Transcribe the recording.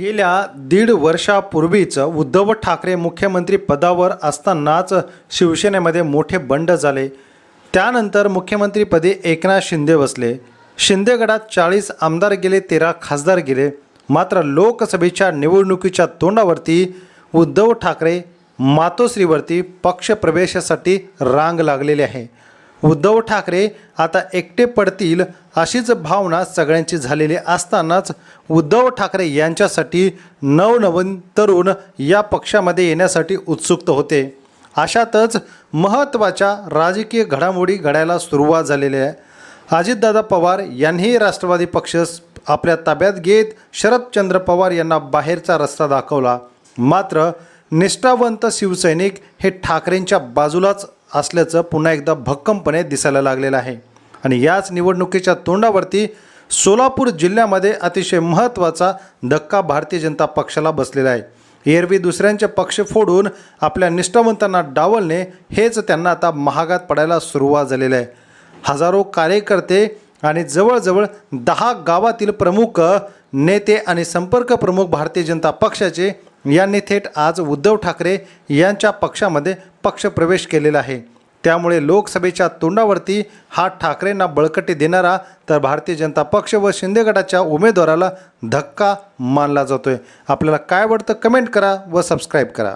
गेल्या दीड वर्षापूर्वीच उद्धव ठाकरे मुख्यमंत्री पदावर असतानाच शिवसेनेमध्ये मोठे बंड झाले. त्यानंतर मुख्यमंत्रीपदी एकनाथ शिंदे बसले. शिंदेगडात चाळीस आमदार गेले तेरा खासदार गेले. मात्र लोकसभेच्या निवडणुकीच्या तोंडावरती उद्धव ठाकरे मातोश्रीवरती पक्षप्रवेशासाठी रांग लागलेली आहे. उद्धव ठाकरे आता एकटे पडतील अशीच भावना सगळ्यांची झालेली असतानाच उद्धव ठाकरे यांच्यासाठी नवनवीन तरुण या पक्षामध्ये येण्यासाठी उत्सुक होते. अशातच महत्त्वाच्या राजकीय घडामोडी घडायला सुरुवात झालेली आहे. अजितदादा पवार यांनीही राष्ट्रवादी पक्ष आपल्या ताब्यात घेत शरदचंद्र पवार यांना बाहेरचा रस्ता दाखवला. मात्र निष्ठावंत शिवसैनिक हे ठाकरेंच्या बाजूलाच असल्याचं पुन्हा एकदा भक्कमपणे दिसायला लागलेलं आहे. आणि याच निवडणुकीच्या तोंडावरती सोलापूर जिल्ह्यामध्ये अतिशय महत्त्वाचा धक्का भारतीय जनता पक्षाला बसलेला आहे. एरवी दुसऱ्यांचे पक्ष फोडून आपल्या निष्ठावंतांना डावलणे हेच त्यांना आता महागात पडायला सुरुवात झालेली आहे. हजारो कार्यकर्ते आणि जवळजवळ दहा गावातील प्रमुख नेते आणि संपर्क प्रमुख भारतीय जनता पक्षाचे यांनी थेट आज उद्धव ठाकरे यांच्या पक्षामध्ये पक्षप्रवेश केलेला आहे. त्यामुळे लोकसभेच्या तोंडावरती हा ठाकरेंना बळकटी देणारा तर भारतीय जनता पक्ष व शिंदे गटाच्या उमेदवाराला धक्का मानला जातोय. आपल्याला काय वाटतं कमेंट करा व सबस्क्राईब करा.